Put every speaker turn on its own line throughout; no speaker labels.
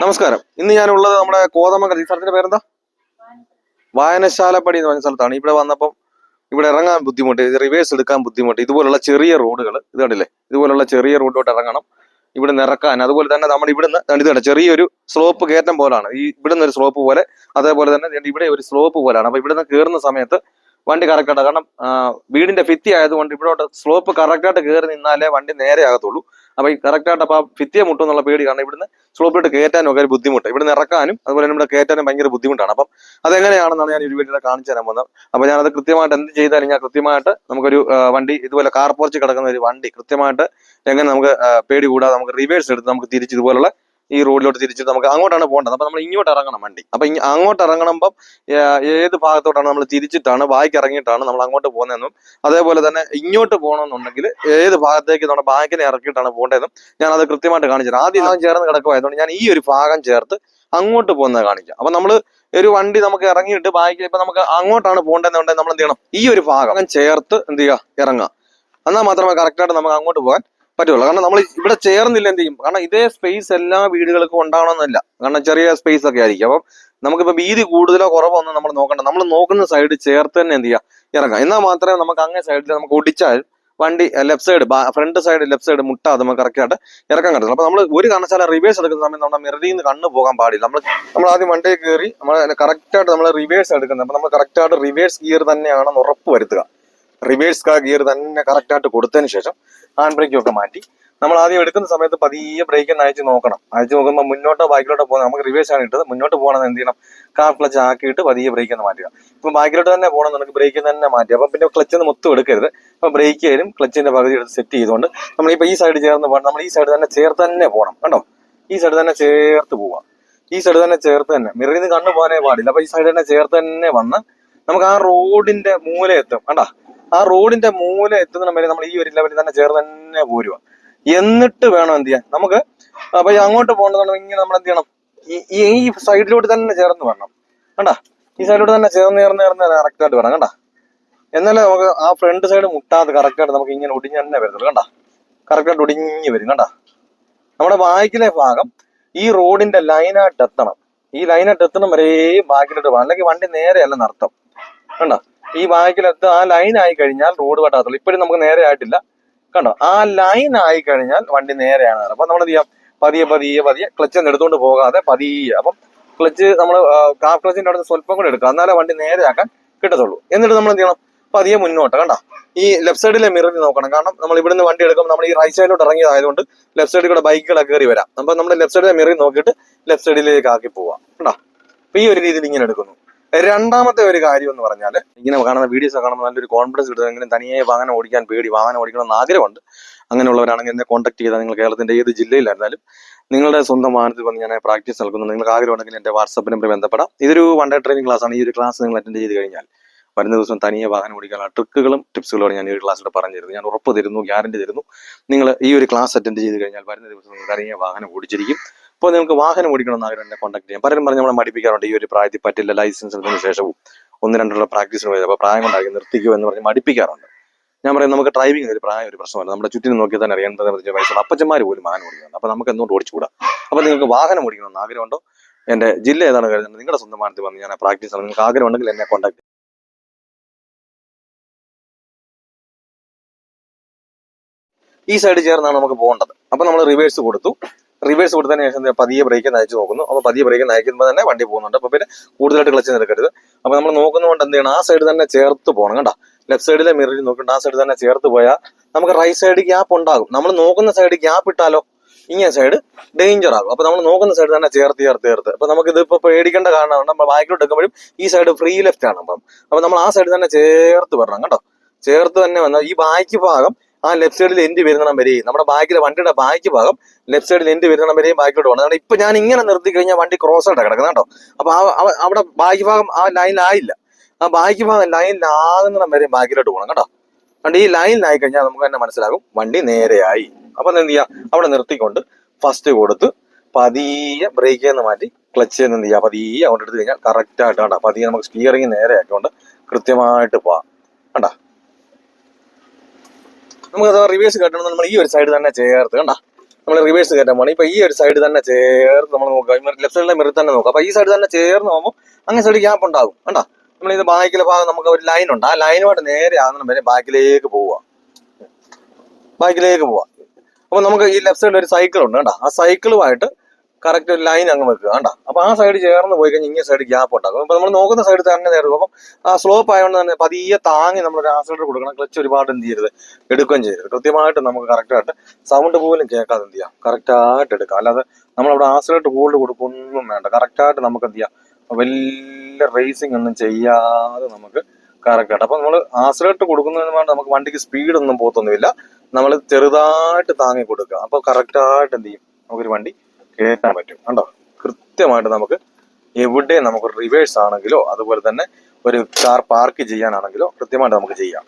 നമസ്കാരം. ഇന്ന് ഞാനുള്ളത് നമ്മുടെ കോതമംഗലം ഈ സ്ഥലത്തിന്റെ പേരെന്താ? വായനശാലപ്പടി എന്ന് പറഞ്ഞ സ്ഥലത്താണ്. ഇവിടെ വന്നപ്പം ഇവിടെ ഇറങ്ങാൻ ബുദ്ധിമുട്ട് ഇത് റിവേഴ്സ് എടുക്കാൻ ബുദ്ധിമുട്ട് ഇതുപോലുള്ള ചെറിയ റോഡുകൾ ഇത് കണ്ടില്ലേ? ഇതുപോലുള്ള ചെറിയ റോഡിലോട്ട് ഇറങ്ങണം ഇവിടെ നിറക്കാൻ അതുപോലെ തന്നെ നമ്മൾ ഇവിടുന്ന് ഇത് കണ്ടോ ചെറിയൊരു സ്ലോപ്പ് കയറ്റം പോലാണ്. ഈ ഇവിടുന്ന് ഒരു സ്ലോപ്പ് പോലെ അതേപോലെ തന്നെ ഇവിടെ ഒരു സ്ലോപ്പ് പോലാണ്. അപ്പൊ ഇവിടുന്ന് കയറുന്ന സമയത്ത് വണ്ടി കറക്റ്റ് കാരണം വീടിന്റെ ഭിത്തി ആയതുകൊണ്ട് ഇവിടോട്ട് സ്ലോപ്പ് കറക്റ്റായിട്ട് കയറി നിന്നാലേ വണ്ടി നേരെ ആകത്തുള്ളൂ. അപ്പൊ ഈ കറക്റ്റായിട്ട് അപ്പൊ ആ ഭിത്തിയെ മുട്ടും എന്നുള്ള പേടി കാരണം ഇവിടുന്ന് സ്ലോപ്പിലോട്ട് കയറ്റാനും ഒക്കെ ഒരു ബുദ്ധിമുട്ട്. ഇവിടുന്ന് ഇറക്കാനും അതുപോലെ തന്നെ ഇവിടെ കയറ്റാനും ഭയങ്കര ബുദ്ധിമുട്ടാണ്. അപ്പം അതെങ്ങനെയാണെന്നാണ് ഞാൻ ഒരു വീട്ടിൽ കാണിച്ചു തരാൻ പോകുന്നത്. അപ്പൊ ഞാനത് കൃത്യമായിട്ട് എന്ത് ചെയ്താലും ഞാൻ കൃത്യമായിട്ട് നമുക്കൊരു വണ്ടി ഇതുപോലെ കാർ പോർച്ച് കിടക്കുന്ന ഒരു വണ്ടി കൃത്യമായിട്ട് എങ്ങനെ നമുക്ക് പേടി കൂടാതെ നമുക്ക് റിവേഴ്സ് എടുത്ത് നമുക്ക് തിരിച്ച് ഇതുപോലുള്ള ഈ റോഡിലോട്ട് തിരിച്ചിട്ട് നമുക്ക് അങ്ങോട്ടാണ് പോകേണ്ടത്. അപ്പൊ നമ്മൾ ഇങ്ങോട്ട് ഇറങ്ങണം വണ്ടി. അപ്പൊ അങ്ങോട്ട് ഇറങ്ങണമ്പം ഏത് ഭാഗത്തോട്ടാണ് നമ്മൾ തിരിച്ചിട്ടാണ് ബായ്ക്ക് ഇറങ്ങിയിട്ടാണ് നമ്മൾ അങ്ങോട്ട് പോകുന്നതെന്നും അതേപോലെ തന്നെ ഇങ്ങോട്ട് പോകണമെന്നുണ്ടെങ്കിൽ ഏത് ഭാഗത്തേക്ക് നമ്മുടെ ബാക്കിനെ ഇറക്കിയിട്ടാണ് പോകേണ്ടതെന്നും ഞാൻ അത് കൃത്യമായിട്ട് കാണിച്ചത് ആദ്യം ഞാൻ ചേർന്ന് കിടക്കുമായതുകൊണ്ട് ഞാൻ ഈ ഒരു ഭാഗം ചേർത്ത് അങ്ങോട്ട് പോകുന്നത് കാണിക്കാം. അപ്പൊ നമ്മൾ ഒരു വണ്ടി നമുക്ക് ഇറങ്ങിയിട്ട് ബാക്കി ഇപ്പൊ നമുക്ക് അങ്ങോട്ടാണ് പോകേണ്ടതെന്നുണ്ടെങ്കിൽ നമ്മൾ എന്ത് ചെയ്യണം? ഈ ഒരു ഭാഗം ചേർത്ത് എന്ത് ചെയ്യുക? ഇറങ്ങുക. എന്നാൽ മാത്രമേ കറക്റ്റായിട്ട് നമുക്ക് അങ്ങോട്ട് പോകാൻ പറ്റുള്ളൂ. കാരണം നമ്മൾ ഇവിടെ ചേർന്നില്ല എന്ത് ചെയ്യും? കാരണം ഇതേ സ്പേസ് എല്ലാ വീടുകൾക്കും ഉണ്ടാവണമെന്നില്ല. കാരണം ചെറിയ സ്പേസ് ഒക്കെ ആയിരിക്കും. അപ്പം നമുക്കിപ്പോൾ വീതി കൂടുതലോ കുറവോ ഒന്നും നമ്മൾ നോക്കണ്ട. നമ്മൾ നോക്കുന്ന സൈഡ് ചേർത്ത് തന്നെ എന്ത് ചെയ്യുക ഇറങ്ങാം എന്നാൽ മാത്രമേ നമുക്ക് അങ്ങേ സൈഡിൽ നമുക്ക് ഒടിച്ചാൽ വണ്ടി left side front side left side മുട്ടാതെ നമുക്ക് കറക്റ്റായിട്ട് ഇറക്കാൻ കഴിയുള്ളൂ അപ്പോൾ നമ്മൾ ഒരു കാരണവശാല റിവേഴ്സ് എടുക്കുന്ന സമയത്ത് നമ്മുടെ മെറുതിയിൽ നിന്ന് കണ്ണ് പോകാൻ പാടില്ല. നമ്മൾ നമ്മൾ ആദ്യം വണ്ടിയിൽ കയറി നമ്മൾ കറക്റ്റായിട്ട് നമ്മൾ റിവേഴ്സ് എടുക്കുന്നത്. അപ്പൊ നമ്മൾ കറക്റ്റായിട്ട് റിവേഴ്സ് ഗിയർ തന്നെയാണെന്ന് ഉറപ്പ് വരുത്തുക. റിവേഴ്സ് ഗിയർ തന്നെ കറക്റ്റായിട്ട് കൊടുത്തതിന് ശേഷം ഹാൻഡ് ബ്രേക്കും ഒക്കെ മാറ്റി. നമ്മൾ ആദ്യം എടുക്കുന്ന സമയത്ത് പതിയെ ബ്രേക്ക് തന്നെ അയച്ച് നോക്കണം. അയച്ച് നോക്കുമ്പോൾ മുന്നോട്ടോ ബാക്കിലോട്ടോ പോകുന്നത് നമുക്ക് റിവേഴ്സ് ആണ് ഇട്ടത്. മുന്നോട്ട് പോകണമെന്ന് എന്ത് ചെയ്യണം? കാർ ക്ലച്ച് ആക്കിയിട്ട് പതിയെ ബ്രേക്ക് ഒന്ന് മാറ്റുക. ഇപ്പം ബാക്കിലോട്ട് തന്നെ പോകണം നമുക്ക് ബ്രേക്ക് തന്നെ മാറ്റി. അപ്പം പിന്നെ ക്ലച്ച് ഒന്ന് മൊത്തം എടുക്കരുത്. അപ്പം ബ്രേക്ക് ആയാലും ക്ലച്ചിന്റെ പകുതി എടുത്ത് സെറ്റ് ചെയ്തുകൊണ്ട് നമ്മളിപ്പോൾ ഈ സൈഡ് ചേർന്ന് പോകണം. നമ്മൾ ഈ സൈഡ് തന്നെ ചേർത്ത് തന്നെ പോകണം. കണ്ടോ? ഈ സൈഡ് തന്നെ ചേർത്ത് പോവാം ഈ സൈഡ് തന്നെ ചേർത്ത് തന്നെ. മിറിയിൽ നിന്ന് കണ്ണു പോകാനേ പാടില്ല. അപ്പൊ ഈ സൈഡ് തന്നെ ചേർത്ത് തന്നെ വന്ന് നമുക്ക് ആ റോഡിന്റെ മൂല എത്തും കണ്ടാ? ആ റോഡിന്റെ മൂല എത്തുന്ന വരെ നമ്മൾ ഈ ഒരു ലെവലിൽ തന്നെ ചേർന്ന് തന്നെ പോരുക. എന്നിട്ട് വേണം എന്ത് ചെയ്യാൻ? നമുക്ക് അപ്പൊ അങ്ങോട്ട് പോകണമെന്നുണ്ടെങ്കിൽ ഇങ്ങനെ നമ്മൾ എന്ത് ചെയ്യണം? ഈ ഈ- സൈഡിലോട്ട് തന്നെ ചേർന്ന് വരണം. കണ്ടാ? ഈ സൈഡിലോട്ട് തന്നെ ചേർന്ന് ചേർന്ന് ചേർന്ന് കറക്റ്റ് ആയിട്ട് വേണം കണ്ടാ? എന്നാലേ നമുക്ക് ആ ഫ്രണ്ട് സൈഡ് മുട്ടാതെ കറക്റ്റ് ആയിട്ട് നമുക്ക് ഇങ്ങനെ ഒടിഞ്ഞ് തന്നെ വരുന്നുള്ളൂ കണ്ടാ? കറക്റ്റ് ആയിട്ട് ഒടിഞ്ഞ് വരും കണ്ടാ? നമ്മുടെ ബാക്കിലെ ഭാഗം ഈ റോഡിന്റെ ലൈനായിട്ട് എത്തണം. ഈ ലൈനായിട്ട് എത്തണം വരെ ബാക്കിലോട്ട് പോകണം അല്ലെങ്കിൽ വണ്ടി നേരെയല്ല നടത്തം കണ്ടോ? ഈ ബാക്കിലെത്ത് ആ ലൈൻ ആയി കഴിഞ്ഞാൽ റോഡ് വെട്ടാത്തുള്ളൂ. ഇപ്പോഴും നമുക്ക് നേരെ ആയിട്ടില്ല. കണ്ടോ? ആ ലൈൻ ആയി കഴിഞ്ഞാൽ വണ്ടി നേരെയാണ് അപ്പൊ നമ്മൾ എന്ത് ചെയ്യാം? പതിയെ പതിയെ പതിയെ ക്ലച്ച് എടുത്തുകൊണ്ട് പോകാതെ പതിയെ. അപ്പം ക്ലച്ച് നമ്മൾ കാർ ക്ലച്ചിന്റെ നിന്ന് സ്വല്പം കൂടെ എടുക്കുക എന്നാലേ വണ്ടി നേരെയാക്കാൻ കിട്ടത്തുള്ളൂ. എന്നിട്ട് നമ്മൾ എന്ത് ചെയ്യണം? പതിയെ മുന്നോട്ട്. കണ്ടോ? ഈ ലെഫ്റ്റ് സൈഡിലെ മിററിൽ നോക്കണം. കാരണം നമ്മൾ ഇവിടുന്ന് വണ്ടി എടുക്കുമ്പോൾ നമ്മൾ ഈ റൈറ്റ് സൈഡിലോട്ട് ഇറങ്ങിയതായതുകൊണ്ട് ലെഫ്റ്റ് സൈഡിൽ കൂടെ ബൈക്കുകളൊക്കെ കയറി വരാം. അപ്പൊ നമ്മൾ ലെഫ്റ്റ് സൈഡിലെ മിററിൽ നോക്കിയിട്ട് ലെഫ്റ്റ് സൈഡിലേക്ക് ആക്കി പോവാം. കണ്ടോ? അപ്പൊ ഈ ഒരു രീതിയിൽ ഇങ്ങനെ എടുക്കുന്നു. രണ്ടാമത്തെ ഒരു കാര്യം എന്ന് പറഞ്ഞാൽ ഇങ്ങനെ കാണുന്ന വീഡിയോസ് കാണുമ്പോൾ നല്ലൊരു കോൺഫിഡൻസ് കിട്ടുമെങ്കിലും തനിയെ വാഹനം ഓടിക്കാൻ പേടി വാഹനം ഓടിക്കണമെന്ന് ആഗ്രഹമുണ്ട്. അങ്ങനെയുള്ളവരാണെങ്കിൽ എന്നെ കോൺടാക്ട് ചെയ്താൽ നിങ്ങൾ കേരളത്തിന്റെ ഏത് ജില്ലയിലായിരുന്നാലും നിങ്ങളുടെ സ്വന്തം വാഹനത്തിൽ വന്ന് ഞാൻ പ്രാക്ടീസ് നൽകുന്നു നിങ്ങൾക്ക് ആഗ്രഹമുണ്ടെങ്കിൽ എന്റെ വാട്സപ്പ് നമ്പർ ബന്ധപ്പെടാം. ഇതൊരു വൺ ഡേ ട്രെയിനിങ് ക്ലാസ് ആണ്. ഈ ഒരു ക്ലാസ് നിങ്ങൾ അറ്റൻഡ് ചെയ്ത് കഴിഞ്ഞാൽ വരുന്ന ദിവസം തനിയെ വാഹനം ഓടിക്കാനുള്ള ട്രിക്കുകളും ടിപ്സുകളോട് ഞാൻ ഈ ഒരു ക്ലാസ്സിലൂടെ പറഞ്ഞു തരുന്നു ഞാൻ ഉറപ്പ് തരുന്നു ഗ്യാരണ്ടി തരുന്നു. നിങ്ങൾ ഈ ഒരു ക്ലാസ് അറ്റൻഡ് ചെയ്ത് കഴിഞ്ഞാൽ വരുന്ന ദിവസം തനിയെ വാഹനം ഓടിച്ചിരിക്കും. അപ്പോൾ നിങ്ങൾക്ക് വാഹനം ഓടിക്കണമെന്ന് ആഗ്രഹം എന്നെ കോൺടാക്ട് ചെയ്യാം. പലരും പറഞ്ഞ് നമ്മളെ മടിപ്പിക്കാറുണ്ട്. ഈ ഒരു പ്രായത്തിൽ പറ്റില്ല ലൈസൻസ് എടുത്തതിന് ശേഷവും ഒന്ന് രണ്ടുള്ള പ്രാക്ടീസിന് പോയത്. അപ്പോൾ പ്രായം കൊണ്ടാകും നിർത്തിക്കോ എന്ന് പറഞ്ഞ് മടിപ്പിക്കാറുണ്ട്. ഞാൻ പറയും നമുക്ക് ഡ്രൈവിംഗ് ഒരു പ്രായം ഒരു പ്രശ്നമല്ല. നമ്മുടെ ചുറ്റിനും നോക്കിയാൽ തന്നെ അറിയേണ്ടത് വയസ്സുള്ള അപ്പച്ചന്മാർ പോലും വാഹനം ഓടിക്കുന്നുണ്ട് അപ്പോൾ നമുക്ക് എന്തുകൊണ്ട് ഓടിച്ചുകൂടാ? അപ്പോൾ നിങ്ങൾക്ക് വാഹനം ഓടിക്കണമെന്ന് ആഗ്രഹമുണ്ടോ? എന്റെ ജില്ല ഏതാണ് കരുതുന്നത് നിങ്ങളുടെ സ്വന്തം വാഹനത്തിൽ വന്ന് ഞാൻ പ്രാക്ടീസ് ആണ് നിങ്ങൾക്ക് ആഗ്രഹമുണ്ടെങ്കിൽ എന്നെ കോൺടാക്ട് ഈ സൈഡ് ചേർന്നാണ് നമുക്ക് പോകേണ്ടത്. അപ്പൊ നമ്മൾ റിവേഴ്സ് കൊടുത്തു. റിവേഴ്സ് കൊടുത്തതിന് ശേഷം പതിയെ ബ്രേക്ക് നയിച്ച് നോക്കുന്നു. അപ്പൊ പതിയെ ബ്രേക്ക് നയിക്കുമ്പോൾ തന്നെ വണ്ടി പോകുന്നുണ്ട്. അപ്പൊ പിന്നെ കൂടുതലായിട്ട് ക്ലച്ച് നിൽക്കരുത് അപ്പൊ നമ്മൾ നോക്കുന്നതുകൊണ്ട് എന്ത് ചെയ്യണം ആ സൈഡ് തന്നെ ചേർത്ത് പോകണം കേട്ടോ ലെഫ്റ്റ് സൈഡിലെ മിററിൽ നോക്കിയിട്ട് ആ സൈഡ് തന്നെ ചേർത്ത് പോയാൽ നമുക്ക് റൈറ്റ് സൈഡ് ഗ്യാപ്പ് ഉണ്ടാകും. നമ്മൾ നോക്കുന്ന സൈഡ് ഗ്യാപ്പ് ഇട്ടാലോ? ഇങ്ങനെ സൈഡ് ഡേഞ്ചർ ആകും. അപ്പൊ നമ്മൾ നോക്കുന്ന സൈഡ് തന്നെ ചേർത്ത് ചേർത്ത് ചേർത്ത്. അപ്പൊ നമുക്ക് ഇത് ഇപ്പൊ പേടിക്കേണ്ട കാരണം നമ്മൾ ബാക്കിലോട്ട് എടുക്കുമ്പോഴും ഈ സൈഡ് ഫ്രീ ലെഫ്റ്റ് ആണ് അപ്പം. അപ്പൊ നമ്മൾ ആ സൈഡ് തന്നെ ചേർത്ത് വരണം കേട്ടോ ചേർത്ത് തന്നെ വന്നാൽ ഈ ബാക്കി ഭാഗം ആ ലെഫ്റ്റ് സൈഡിൽ എൻഡ് വരുന്നിടം വരെയും നമ്മുടെ ബാക്കിലെ വണ്ടിയുടെ ബാക്കി ഭാഗം ലെഫ്റ്റ് സൈഡിൽ എൻഡ് വരുന്നിടം വരെയും ബാക്കിലോട്ട് പോകണം അതുകൊണ്ട് ഇപ്പൊ ഞാൻ ഇങ്ങനെ നിർത്തി കഴിഞ്ഞാൽ വണ്ടി ക്രോസ് ആയിട്ട് കിടക്കുന്നത് കേട്ടോ അപ്പൊ ആ അവ- അവിടെ ബാക്കി ഭാഗം ആ ലൈനിലായില്ല ആ ബാക്കി ഭാഗം ലൈനിലാകുന്നിടം വരെയും ബാക്കിലോട്ട് പോകണം കേട്ടോ അതുകൊണ്ട് ഈ ലൈനിലായി കഴിഞ്ഞാൽ നമുക്ക് തന്നെ മനസ്സിലാകും വണ്ടി നേരെയായി. അപ്പൊ എന്ത് ചെയ്യാം? അവിടെ നിർത്തിക്കൊണ്ട് ഫസ്റ്റ് കൊടുത്ത് പതിയെ ബ്രേക്കിൽ നിന്ന് മാറ്റി ക്ലച്ച് എന്ത് ചെയ്യാം? പതിയെ അങ്ങോട്ട് എടുത്ത് കഴിഞ്ഞാൽ കറക്റ്റ് ആയിട്ട് കണ്ട? പതിയെ നമുക്ക് സ്റ്റിയറിംഗ് നേരെ ആക്കിക്കൊണ്ട് കൃത്യമായിട്ട് പോവാം. കണ്ട? നമുക്ക് അഥവാ റിവേഴ്സ് കയറ്റണം നമ്മൾ ഈ ഒരു സൈഡ് തന്നെ ചേർത്ത് കണ്ട? നമ്മൾ റിവേഴ്സ് കയറ്റാൻ പോകണം ഇപ്പൊ ഈ ഒരു സൈഡ് തന്നെ ചേർത്ത് നമ്മൾ നോക്കാം ലെഫ്റ്റ് സൈഡിലെ മിറർ തന്നെ നോക്കാം അപ്പൊ ഈ സൈഡ് തന്നെ ചേർന്ന് പോകുമ്പോൾ അങ്ങനെ സൈഡ് ഗ്യാപ്പ് ഉണ്ടാകും കണ്ടാ? നമ്മൾ ഇത് ബാക്കിലെ ഭാഗം നമുക്ക് ഒരു ലൈൻ ഉണ്ട്. ആ ലൈനുമായിട്ട് നേരെ ആകുന്ന വരെ ബാക്കിലേക്ക് പോവുക. ബാക്കിലേക്ക് പോവുക. അപ്പൊ നമുക്ക് ഈ ലെഫ്റ്റ് സൈഡിൽ ഒരു സൈക്കിൾ ഉണ്ട് കേട്ടോ ആ സൈക്കിളുമായിട്ട് കറക്റ്റ് ഒരു ലൈൻ അങ്ങ് വെക്കുക കണ്ട? അപ്പൊ ആ സൈഡ് ചേർന്ന് പോയി കഴിഞ്ഞാൽ ഇങ്ങനെ സൈഡ് ഗ്യാപ്പ് ഉണ്ടാകും അപ്പൊ നമ്മൾ നോക്കുന്ന സൈഡ് തന്നെ നേരം അപ്പം ആ സ്ലോപ്പ് ആയതുകൊണ്ട് തന്നെ പതിയെ താങ്ങി നമ്മൾ ഒരു കൊടുക്കണം. ക്ലച്ച് ഒരുപാട് എന്ത് ചെയ്യരുത്? എടുക്കുകയും ചെയ്യരുത്. കൃത്യമായിട്ട് നമുക്ക് കറക്റ്റായിട്ട് സൗണ്ട് പോലും കേൾക്കാതെ എന്ത് ചെയ്യാം? കറക്റ്റായിട്ട് എടുക്കാം. അല്ലാതെ നമ്മളവിടെ ആക്സിലേറ്റർ കൂടുതൽ കൊടുക്കൊന്നും വേണ്ട. കറക്റ്റായിട്ട് നമുക്ക് എന്ത് ചെയ്യാം? വലിയ റേസിംഗ് ഒന്നും ചെയ്യാതെ നമുക്ക് കറക്റ്റായിട്ട് അപ്പൊ നമ്മൾ ആക്സിലേറ്റർ കൊടുക്കുന്നതിന് വേണ്ടി നമുക്ക് വണ്ടിക്ക് സ്പീഡൊന്നും പോകത്തൊന്നുമില്ല നമ്മൾ ചെറുതായിട്ട് താങ്ങി കൊടുക്കുക അപ്പൊ കറക്റ്റായിട്ട് എന്ത് ചെയ്യും? നമുക്കൊരു വണ്ടി കയറ്റാൻ പറ്റും. കണ്ടോ? കൃത്യമായിട്ട് നമുക്ക് എവിടെ നമുക്ക് റിവേഴ്സ് ആണെങ്കിലോ അതുപോലെ തന്നെ ഒരു കാർ പാർക്ക് ചെയ്യാനാണെങ്കിലോ കൃത്യമായിട്ട് നമുക്ക് ചെയ്യാം.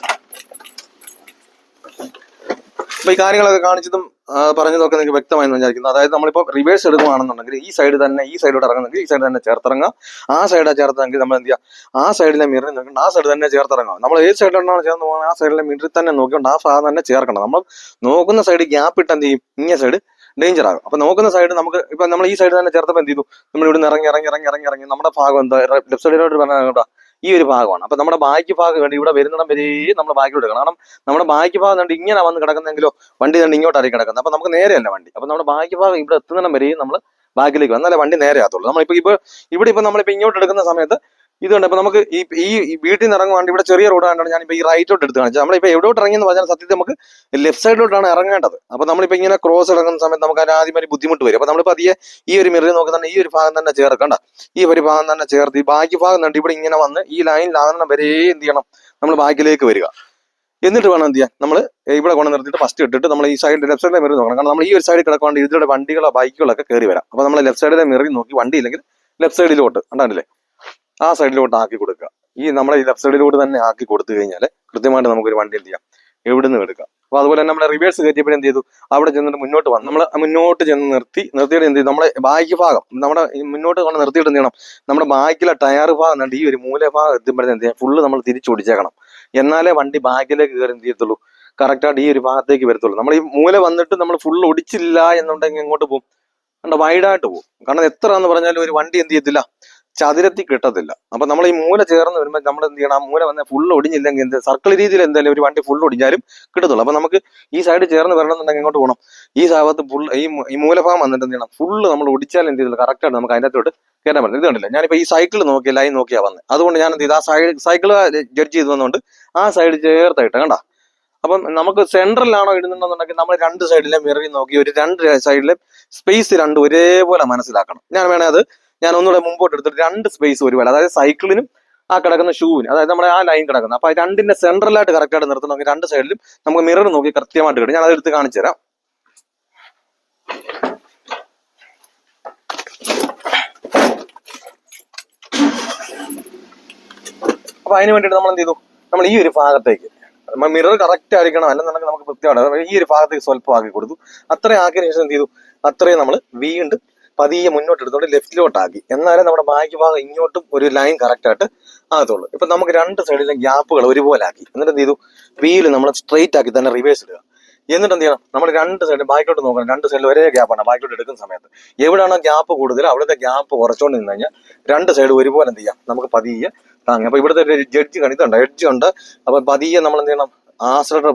അപ്പൊ ഈ കാര്യങ്ങളൊക്കെ കാണിച്ചതും പറഞ്ഞതൊക്കെ നിങ്ങൾക്ക് വ്യക്തമായി വിചാരിക്കുന്നു. അതായത് നമ്മളിപ്പോൾ റിവേഴ്സ് എടുക്കുകയാണെന്നുണ്ടെങ്കിൽ ഈ സൈഡ് തന്നെ ഈ സൈഡിലൂടെ ഇറങ്ങുന്നെങ്കിൽ ഈ സൈഡ് തന്നെ ചേർത്തിറങ്ങുക. ആ സൈഡാ ചേർത്തെങ്കിൽ നമ്മൾ എന്ത് ചെയ്യുക? ആ സൈഡിലെ മിററിൽ നോക്കിയിട്ട് ആ സൈഡ് തന്നെ ചേർത്തിറങ്ങുക. നമ്മൾ ഏത് സൈഡിലാണ് ചേർന്ന് പോകുന്നത് ആ സൈഡിലെ മിറിൽ തന്നെ നോക്കിക്കൊണ്ട് ആ ഭാഗം തന്നെ ചേർക്കണം. നമ്മൾ നോക്കുന്ന സൈഡ് ഗ്യാപ്പ് ഇട്ട് എന്ത് ചെയ്യും? ഇങ്ങനെ സൈഡ് ഡേഞ്ചർ ആകും. അപ്പൊ നോക്കുന്ന സൈഡ് നമുക്ക് ഇപ്പൊ നമ്മൾ ഈ സൈഡ് തന്നെ ചേർത്തപ്പോൾ എന്ത് ചെയ്തു? നമ്മൾ ഇവിടെ ഇറങ്ങി ഇറങ്ങി ഇറങ്ങി ഇറങ്ങി ഇറങ്ങി. നമ്മുടെ ഭാഗം എന്താ? ലെഫ്റ്റ് സൈഡിലോട്ട് പറഞ്ഞാൽ കേട്ടോ ഈ ഒരു ഭാഗമാണ്. അപ്പൊ നമ്മുടെ ബാക്കി ഭാഗം വേണ്ടി ഇവിടെ വരുന്നിടം വരെ നമ്മൾ ബാക്കി എടുക്കണം കാരണം നമ്മുടെ ബാക്കി ഭാഗം കണ്ട് ഇങ്ങനെ വന്ന് കിടക്കുന്നെങ്കിലോ വണ്ടി കണ്ട് ഇങ്ങോട്ടായിരിക്കും കിടക്കുന്നത്. അപ്പൊ നമുക്ക് നേരെയല്ല വണ്ടി. അപ്പൊ നമ്മുടെ ബാക്കി ഭാഗം ഇവിടെ എത്തുന്നിടം വരെയും നമ്മൾ ബാക്കിലേക്ക് വന്നാലേ വണ്ടി നേരെ ആകത്തുള്ളൂ. നമ്മളിപ്പോ ഇപ്പൊ ഇവിടെ ഇപ്പൊ നമ്മളിപ്പോ ഇങ്ങോട്ട് എടുക്കുന്ന സമയത്ത് ഇതുണ്ട് ഇപ്പൊ നമുക്ക് ഈ ഈ വീട്ടിൽ നിന്ന് ഇറങ്ങുവാണ്ട് ഇവിടെ ചെറിയ റോഡ് ആയതുകൊണ്ട് ഞാനിപ്പോ ഈ റൈറ്റോട്ട് എടുത്ത് കാണിച്ചത്. നമ്മളിപ്പോ എവിടോട്ട് ഇറങ്ങി എന്ന് പറഞ്ഞാൽ സത്യത്തിൽ നമുക്ക് ലെഫ്റ്റ് സൈഡിലോട്ടാണ് ഇറങ്ങേണ്ടത്. അപ്പൊ നമ്മളിപ്പോ ഇങ്ങനെ ക്രോസ് ഇറങ്ങുന്ന സമയത്ത് നമുക്ക് അതിന് ആദ്യം ഒരു ബുദ്ധിമുട്ട് വരും. അപ്പൊ നമ്മളിപ്പോ അതിയെ ഈ ഒരു മിററിൽ നോക്കുന്ന ഈ ഒരു ഭാഗം തന്നെ ചേർക്കണ്ട ഈ ഒരു ഭാഗം തന്നെ ചേർത്ത് ഈ ബാക്കി ഭാഗം കണ്ട് ഇവിടെ ഇങ്ങനെ വന്ന് ഈ ലൈനിലാകുന്ന വരെ എന്ത് ചെയ്യണം? നമ്മൾ ബാക്കിലേക്ക് വരിക. എന്നിട്ട് വേണം എന്ത് ചെയ്യാൻ? നമ്മൾ ഇവിടെ കൊണ്ട് നിർത്തിയിട്ട് ഫസ്റ്റ് ഇട്ടിട്ട് നമ്മൾ ഈ സൈഡ് ലെഫ്റ്റ് സൈഡിലെ മിറി നോക്കണം. കാരണം നമ്മൾ ഈ ഒരു സൈഡിൽ കിടക്കാണ്ട് ഇതിലൂടെ വണ്ടികളോ ബൈക്കുകളൊക്കെ കയറി വരാം. അപ്പൊ നമ്മൾ ലെഫ്റ്റ് സൈഡിലെ മിറി നോക്കി വണ്ടി ഇല്ലെങ്കിൽ ലെഫ്റ്റ് സൈഡിലോട്ട് കണ്ടല്ലേ? ആ സൈഡിലോട്ട് ആക്കി കൊടുക്കുക. ഈ നമ്മളെ ഈ ലെഫ്റ്റ് സൈഡിലോട്ട് തന്നെ ആക്കി കൊടുത്തു കഴിഞ്ഞാൽ കൃത്യമായിട്ട് നമുക്കൊരു വണ്ടി എന്ത് ചെയ്യാം? എവിടെ നിന്ന് എടുക്കാം? അപ്പൊ അതുപോലെ തന്നെ നമ്മളെ റിവേഴ്സ് കയറ്റിയപ്പോൾ എന്ത് ചെയ്തു? അവിടെ ചെന്നിട്ട് മുന്നോട്ട് വന്നു നമ്മൾ മുന്നോട്ട് ചെന്ന് നിർത്തി നിർത്തിയിട്ട് എന്ത് ചെയ്തു? നമ്മളെ ബാക്കി ഭാഗം നമ്മുടെ മുന്നോട്ട് കൊണ്ട് നിർത്തിയിട്ട് എന്ത് ചെയ്യണം? നമ്മുടെ ബാക്കിലെ ടയർ ഭാഗം കണ്ട് ഈ ഒരു മൂല ഭാഗം എത്തുമ്പോഴത്തെ എന്ത് ചെയ്യാം ഫുള്ള് നമ്മൾ തിരിച്ചൊടിച്ചേക്കണം എന്നാലേ വണ്ടി ബാക്കിലേക്ക് കയറി എന്ത് ചെയ്യത്തുള്ളൂ? കറക്റ്റായിട്ട് ഈ ഒരു ഭാഗത്തേക്ക് വരത്തുള്ളൂ. നമ്മൾ ഈ മൂല വന്നിട്ട് നമ്മൾ ഫുള്ള് ഒടിച്ചില്ല എന്നുണ്ടെങ്കിൽ എങ്ങോട്ട് പോകും കണ്ട വൈഡായിട്ട് പോകും കാരണം എത്ര എന്ന് പറഞ്ഞാലും ഒരു വണ്ടി എന്ത് ചെയ്യത്തില്ല? ചതുരത്തിൽ കിട്ടത്തില്ല. അപ്പൊ നമ്മൾ ഈ മൂല ചേർന്ന് വരുമ്പോൾ നമ്മൾ എന്ത് ചെയ്യണം? ആ മൂല വന്ന ഫുൾ ഒടിഞ്ഞില്ലെങ്കിൽ എന്ത് സർക്കിൾ രീതിയിൽ എന്തായാലും ഒരു വണ്ടി ഫുൾ ഒടിഞ്ഞാലും കിട്ടത്തുള്ളൂ. അപ്പൊ നമുക്ക് ഈ സൈഡ് ചേർന്ന് വരണമെന്നുണ്ടെങ്കിൽ ഇങ്ങോട്ട് പോകണം ഈ ഭാഗത്ത് ഫുൾ ഈ മൂലഭാഗം വന്നിട്ട് എന്ത് ചെയ്യണം? ഫുള്ള് നമ്മൾ ഒടിച്ചാൽ എന്ത് ചെയ്തില്ല കറക്റ്റായിട്ട് നമുക്ക് അതിന്റെ അകത്തോട്ട് കയറ്റാൻ പറ്റും ഇത് കണ്ടില്ല? ഞാനിപ്പോ ഈ സൈക്കിൾ നോക്കി ലൈൻ നോക്കിയാ വന്നത് അതുകൊണ്ട് ഞാൻ എന്ത് ചെയ്തു? ആ സൈഡ് സൈക്കിൾ ജഡ്ജ് ചെയ്ത് വന്നുകൊണ്ട് ആ സൈഡ് ചേർത്തായിട്ട് കണ്ട? അപ്പം നമുക്ക് സെൻട്രലാണോ ഇടുന്നുണ്ടെന്നുണ്ടെങ്കിൽ നമ്മൾ രണ്ട് സൈഡിലെ മിററിൽ നോക്കി ഒരു രണ്ട് സൈഡിലെ സ്പേസ് രണ്ടും ഒരേപോലെ മനസ്സിലാക്കണം. ഞാൻ വേണേ അത് ഞാൻ ഒന്നുകൂടെ മുമ്പോട്ട് എടുത്തിട്ട് രണ്ട് സ്പേസ് ഒരുപോലെ അതായത് സൈക്കിളിനും ആ കിടക്കുന്ന ഷൂവിന് അതായത് നമ്മുടെ ആ ലൈൻ കിടക്കുന്നത് അപ്പൊ രണ്ടിന്റെ സെൻട്രലായിട്ട് കറക്റ്റായിട്ട് നിർത്തണമെങ്കിൽ രണ്ട് സൈഡിലും നമുക്ക് മിറർ നോക്കി കൃത്യമായിട്ട് കിട്ടും. ഞാൻ അത് എടുത്ത് കാണിച്ചു തരാം. അപ്പൊ അതിന് വേണ്ടിയിട്ട് നമ്മൾ എന്ത് ചെയ്തു? നമ്മൾ ഈ ഒരു ഭാഗത്തേക്ക് നമ്മൾ മിറർ കറക്റ്റ് ആയിരിക്കണം അല്ലെന്നുണ്ടെങ്കിൽ നമുക്ക് വൃത്തിയാണ് ഈ ഒരു ഭാഗത്തേക്ക് സ്വല്പം ആക്കി കൊടുത്തു. അത്രയും ആക്കിയതിനു ശേഷം എന്ത് ചെയ്തു? അത്രയും നമ്മൾ വീണ്ടും പതിയെ മുന്നോട്ട് എടുത്തോണ്ട് ലെഫ്റ്റിലോട്ടാക്കി. എന്നാലേ നമ്മുടെ ബാക്കി ഭാഗം ഇങ്ങോട്ടും ഒരു ലൈൻ കറക്റ്റ് ആയിട്ട് ആകത്തുള്ളൂ. ഇപ്പൊ നമുക്ക് രണ്ട് സൈഡിലെ ഗ്യാപ്പുകൾ ഒരുപോലെ ആക്കി എന്നിട്ട് എന്ത് ചെയ്തു? വീൽ നമ്മൾ സ്ട്രെയിറ്റ് ആക്കി തന്നെ റിവേഴ്സ് ഇടുക. എന്നിട്ട് എന്ത് ചെയ്യണം? നമ്മൾ രണ്ട് സൈഡ് ബാക്കിലോട്ട് നോക്കണം. രണ്ട് സൈഡിൽ ഒരേ ഗ്യാപ്പാണ് ബാക്കിലോട്ട് എടുക്കുന്ന സമയത്ത്. എവിടെയാണോ ഗ്യാപ്പ് കൂടുതൽ അവിടുത്തെ ഗ്യാപ്പ് കുറച്ചുകൊണ്ട് നിന്ന് കഴിഞ്ഞാൽ രണ്ട് സൈഡ് ഒരുപോലെ എന്ത് ചെയ്യാം? നമുക്ക് പതിയെ താങ്ങി. അപ്പൊ ഇവിടുത്തെ ഒരു ജഡ്ജ് കണിതുണ്ട് എഡ്ജ് ഉണ്ട് അപ്പൊ പതിയെ നമ്മൾ എന്ത് ചെയ്യണം ആശ്രയുടെ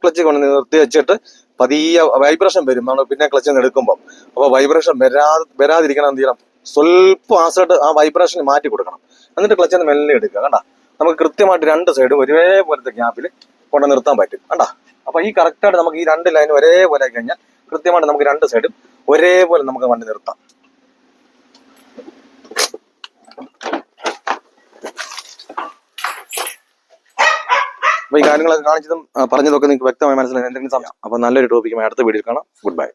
ക്ലച്ച് കൊണ്ട് നിർത്തി വെച്ചിട്ട് പതിയെ വൈബ്രേഷൻ വരും. നമ്മൾ പിന്നെ ക്ലച്ച് എടുക്കുമ്പോൾ അപ്പൊ വൈബ്രേഷൻ വരാതെ വരാതിരിക്കണം എന്ത് ചെയ്യണം? സ്വല്പം ആസായിട്ട് ആ വൈബ്രേഷൻ മാറ്റി കൊടുക്കണം. എന്നിട്ട് ക്ലച്ച് നിന്ന് മെല്ലെ എടുക്കുക കണ്ട? നമുക്ക് കൃത്യമായിട്ട് രണ്ട് സൈഡും ഒരേപോലത്തെ ഗ്യാപ്പിൽ കൊണ്ട് നിർത്താൻ പറ്റും കണ്ട? അപ്പോൾ ഈ കറക്റ്റായിട്ട് നമുക്ക് ഈ രണ്ട് ലൈൻ ഒരേപോലെ ആയി കഴിഞ്ഞാൽ കൃത്യമായിട്ട് നമുക്ക് രണ്ട് സൈഡും ഒരേപോലെ നമുക്ക് വണ്ടി നിർത്താം. അപ്പൊ ഈ കാര്യങ്ങളൊക്കെ കാണിച്ചതും പറഞ്ഞതൊക്കെ നിങ്ങൾക്ക് വ്യക്തമായി മനസ്സിലായി. എന്തെങ്കിലും സമയം അപ്പൊ നല്ലൊരു ടോപ്പിക്കുമായി അടുത്ത വീഡിയോയിൽ കാണാം. Good bye